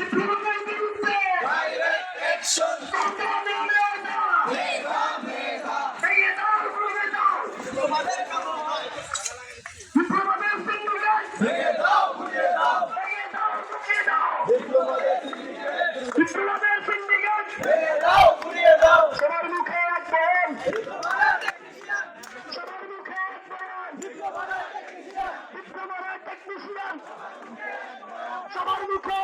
বিপ্লবের বিরুদ্ধে সন্তানের মেধা। সবার মুখে।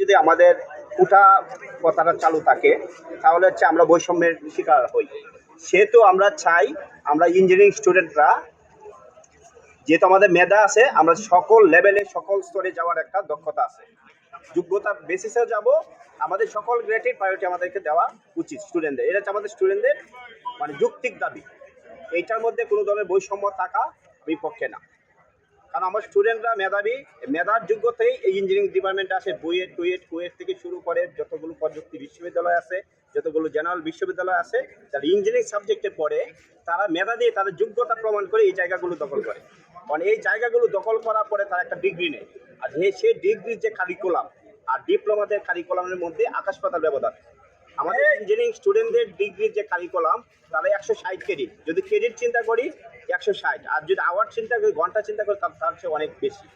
যদি আমাদের উঠা কথাটা চালু থাকে, তাহলে হচ্ছে আমরা বৈষম্যের শিকার হই। সেহেতু আমরা চাই, আমরা ইঞ্জিনিয়ারিং স্টুডেন্টরা যেহেতু আমাদের মেধা আছে, আমরা সকল লেভেলে সকল স্তরে যাওয়ার একটা দক্ষতা আছে। যোগ্যতা বেসিসে যাব, আমাদের সকল গ্রেডের প্রায়োরিটি আমাদেরকে দেওয়া উচিত স্টুডেন্টদের এটা হচ্ছে আমাদের স্টুডেন্টদের মানে যৌক্তিক দাবি। এইটার মধ্যে কোনো ধরনের বৈষম্য থাকা বিপক্ষে না। কারণ আমার স্টুডেন্টরা মেধাবী, মেধার যোগ্যতেই এই ইঞ্জিনিয়ারিং ডিপার্টমেন্টে আসে বুয়েট টুয়েট কুয়েট থেকে শুরু করে যতগুলো প্রযুক্তি বিশ্ববিদ্যালয় আছে, যতগুলো জেনারেল বিশ্ববিদ্যালয় আছে, যারা ইঞ্জিনিয়ারিং সাবজেক্টে পড়ে, তারা মেধা দিয়ে তাদের যোগ্যতা প্রমাণ করে এই জায়গাগুলো দখল করে। কারণ এই জায়গাগুলো দখল করার পরে তারা একটা ডিগ্রি নেয় আর সেই ডিগ্রির যে কারিকুলাম আর ডিপ্লোমাদের কারিকুলামের মধ্যে আকাশ পাতাল ব্যবধান। আমাদের ইঞ্জিনিয়ারিং স্টুডেন্টদের ডিগ্রির যে কারিকুলাম তারা একশো ষাট ক্রেডিট যদি ক্রেডিট চিন্তা করি একশো ষাট। আর যদি আওয়ার চিন্তা করি ঘণ্টা চিন্তা করি তার তার চেয়ে অনেক বেশি।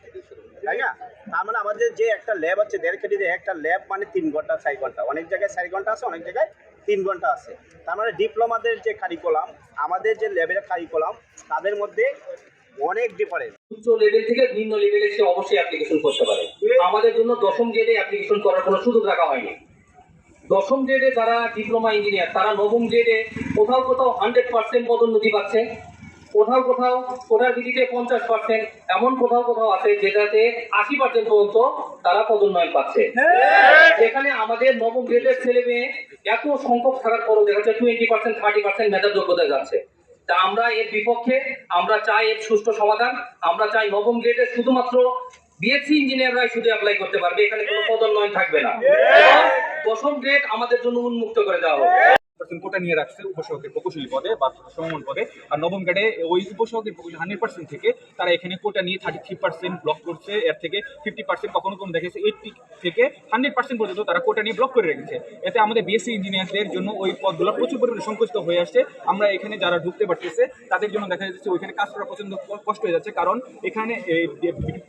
তাই না? তার মানে আমাদের যে একটা ল্যাব আছে দেড় ক্রেডিটের একটা ল্যাব মানে তিন ঘণ্টা চার ঘণ্টা। অনেক জায়গায় চার ঘণ্টা আছে অনেক জায়গায় তিন ঘণ্টা আছে। তার মানে ডিপ্লোমাদের যে কারিকুলাম আমাদের যে ল্যাবের কারিকুলাম তাদের মধ্যে অনেক ডিফারেন্স উচ্চ লেভেল থেকে নিম্ন লেভেলে সে অবশ্যই অ্যাপ্লিকেশন করতে পারে। আমাদের জন্য দশম গ্রেডে অ্যাপ্লিকেশন করার কোনো সুযোগ রাখা হয়নি। দশম গ্রেডে যারা ডিপ্লোমা ইঞ্জিনিয়ার তারা নবম গ্রেডে কোথাও কোথাও হান্ড্রেড পার্সেন্ট পদোন্নতি পাচ্ছে। কোথাও কোথাও কোটার ভিত্তিতে পঞ্চাশ পার্সেন্ট এমন কোথাও কোথাও আছে যেটাতে আশি পার্সেন্ট পর্যন্ত তারা পদোন্নয়ন পাচ্ছে। যেখানে আমাদের নবম গ্রেডের ছেলে মেয়ে এত সংখ্যক থাকার পরও দেখা যাচ্ছে টোয়েন্টি পার্সেন্ট থার্টি পার্সেন্ট মেধার যোগ্যতা যাচ্ছে। তা আমরা এর বিপক্ষে আমরা চাই এর সুষ্ঠু সমাধান আমরা চাই নবম গ্রেডের শুধুমাত্র বিএসসি ইঞ্জিনিয়াররাই শুধু অ্যাপ্লাই করতে পারবে এখানে কোনো পদোন্নয়ন থাকবে না। দশম গ্রেড আমাদের জন্য উন্মুক্ত করে দেওয়া হবে। পার্সেন্ট কোটা নিয়ে রাখছে উপসহকের প্রকৌশলী পদে বা সমমান পদে। আর নবম গ্রেডে ওই উপসহকের প্রকৌশলী হান্ড্রেড পার্সেন্ট থেকে তারা এখানে কোটা নিয়ে থার্টি থ্রি পার্সেন্ট ব্লক করছে। এর থেকে ফিফটি পার্সেন্ট কখনো কখনো দেখেছে এইটটি থেকে হান্ড্রেড পার্সেন্ট পর্যন্ত তারা কোটা নিয়ে ব্লক করে রেখেছে। এতে আমাদের বিএসসি ইঞ্জিনিয়ারদের জন্য ওই পদগুলো প্রচুর পরিমাণে সংকুচিত হয়ে আসছে। আমরা এখানে যারা ঢুকতে পারতেছে, তাদের জন্য দেখা যাচ্ছে ওইখানে কাজ করা প্রচণ্ড কষ্ট হয়ে যাচ্ছে। কারণ এখানে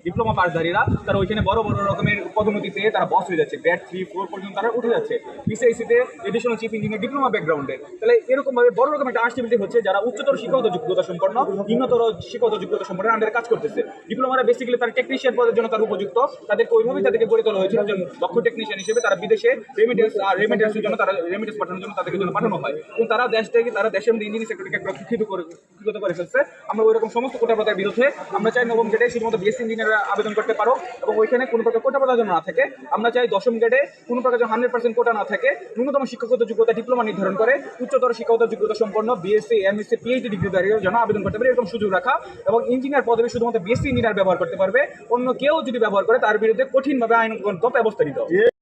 ডিপ্লোমা পাসধারীরা তারা ওইখানে বড় বড় রকমের পদোন্নতি পেয়ে তারা বস হয়ে যাচ্ছে। গ্রেড থ্রি ফোর পর্যন্ত তারা উঠে যাচ্ছে। বিসিআইসিতে এডিশনাল চিফ ইঞ্জিনিয়ার ডিপ্লোমা ব্যাকগ্রাউন্ডে তাহলে এরকম ভাবে বড় রকম একটা আনস্টেবিলিটি হচ্ছে যারা উচ্চতর শিক্ষাগত যোগ্যতা সম্পন্ন, নিম্নতর শিক্ষাগত যোগ্যতা সম্পন্ন আন্ডারে কাজ করতেছে। ডিপ্লোমারা বেসিক্যালি তারা টেকনিশিয়ান পদের জন্য তারা উপযুক্ত। তাদেরকে ওইভাবেই তাদেরকে গড়ে তোলা হয়েছিল একজন দক্ষ টেকনিশিয়ান হিসেবে তারা বিদেশে রেমিডেন্স আর রেমিডেন্সের জন্য তারা রেমিডেন্স পাঠানোর জন্য তাদেরকে জন্য পাঠানো হয়। এবং তারা দেশ থেকে তারা দেশের মধ্যে ইঞ্জিনিয়ারিং সেক্টরকে একটা শিক্ষিত করে শিক্ষিত করে ফেলছে। আমরা ওই রকম সমস্ত কোটা প্রথার বিরুদ্ধে আমরা চাই নবম গ্রেডে শুধুমাত্র বিএসসি ইঞ্জিনিয়াররা আবেদন করতে পারো এবং ওইখানে কোনো প্রকার কোটা প্রথা যেন না থাকে। আমরা চাই দশম গ্রেডে কোনো প্রকার যেন হান্ড্রেড পার্সেন্ট কোটা না থাকে। ন্যূনতম শিক্ষাগত যোগ্যতা ডিপ্লোমা নির্ধারণ করে উচ্চতর শিক্ষাগত যোগ্যতা সম্পন্ন বিএসসি এমএসসি পিএইচডি ডিগ্রিধারীর জন্য আবেদন করতে পারে এরকম সুযোগ রাখা এবং ইঞ্জিনিয়ার পদবি শুধুমাত্র বিএসসি ইঞ্জিনিয়ার ব্যবহার করতে পারবে। অন্য কেউ যদি ব্যবহার করে, তার বিরুদ্ধে কঠিনভাবে আইনগত ব্যবস্থা নিতে হবে।